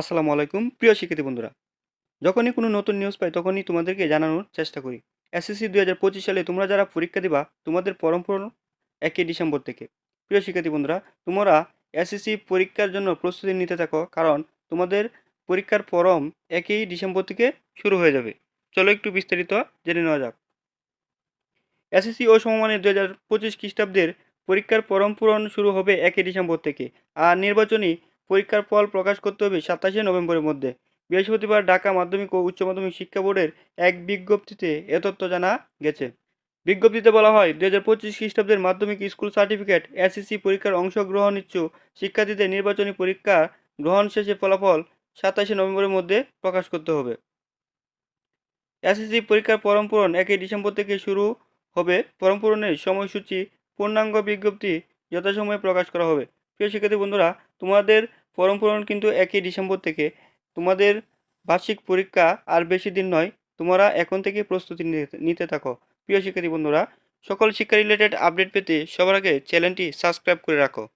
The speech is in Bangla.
আসসালামু আলাইকুম। প্রিয় শিক্ষার্থী বন্ধুরা, যখনই কোনো নতুন নিউজ পাই তখনই তোমাদেরকে জানানোর চেষ্টা করি। এসএসসি দুই হাজার পঁচিশ সালে তোমরা যারা পরীক্ষা দিবা, তোমাদের ফর্ম পূরণ একই ডিসেম্বর থেকে। প্রিয় শিক্ষার্থী বন্ধুরা, তোমরা এসএসসি পরীক্ষার জন্য প্রস্তুতি নিতে থাকো, কারণ তোমাদের পরীক্ষার ফর্ম একই ডিসেম্বর থেকে শুরু হয়ে যাবে। চলো একটু বিস্তারিত জেনে নেওয়া যাক। এসএসসি ও সমমানের দু হাজার পঁচিশ খ্রিস্টাব্দের পরীক্ষার ফর্ম পূরণ শুরু হবে একই ডিসেম্বর থেকে, আর নির্বাচনী পরীক্ষার ফল প্রকাশ করতে হবে সাতাশে নভেম্বরের মধ্যে। বৃহস্পতিবার ঢাকা মাধ্যমিক ও উচ্চ মাধ্যমিক শিক্ষা বোর্ডের এক বিজ্ঞপ্তিতে এ তথ্য জানা গেছে। বিজ্ঞপ্তিতে বলা হয় দু হাজার পঁচিশ খ্রিস্টাব্দের মাধ্যমিক স্কুল সার্টিফিকেট এসএসসি পরীক্ষার অংশগ্রহণ ইচ্ছুক শিক্ষার্থীদের নির্বাচনী পরীক্ষা গ্রহণ শেষে ফলাফল সাতাশে নভেম্বরের মধ্যে প্রকাশ করতে হবে। এসএসসি পরীক্ষার ফর্ম পূরণ একই ডিসেম্বর থেকে শুরু হবে। ফর্ম পূরণের সময়সূচি পূর্ণাঙ্গ বিজ্ঞপ্তি যথাসময়ে প্রকাশ করা হবে। প্রিয় শিক্ষার্থী বন্ধুরা তোমাদের ফর্ম পূরণ কিন্তু একই ডিসেম্বর থেকে। তোমাদের বার্ষিক পরীক্ষা আর বেশি দিন নয়, তোমরা এখন থেকে প্রস্তুতি নিতে- থাকো। প্রিয় শিক্ষার্থী বন্ধুরা, সকল শিক্ষা রিলেটেড আপডেট পেতে সবার আগে চ্যানেলটি সাবস্ক্রাইব করে রাখো।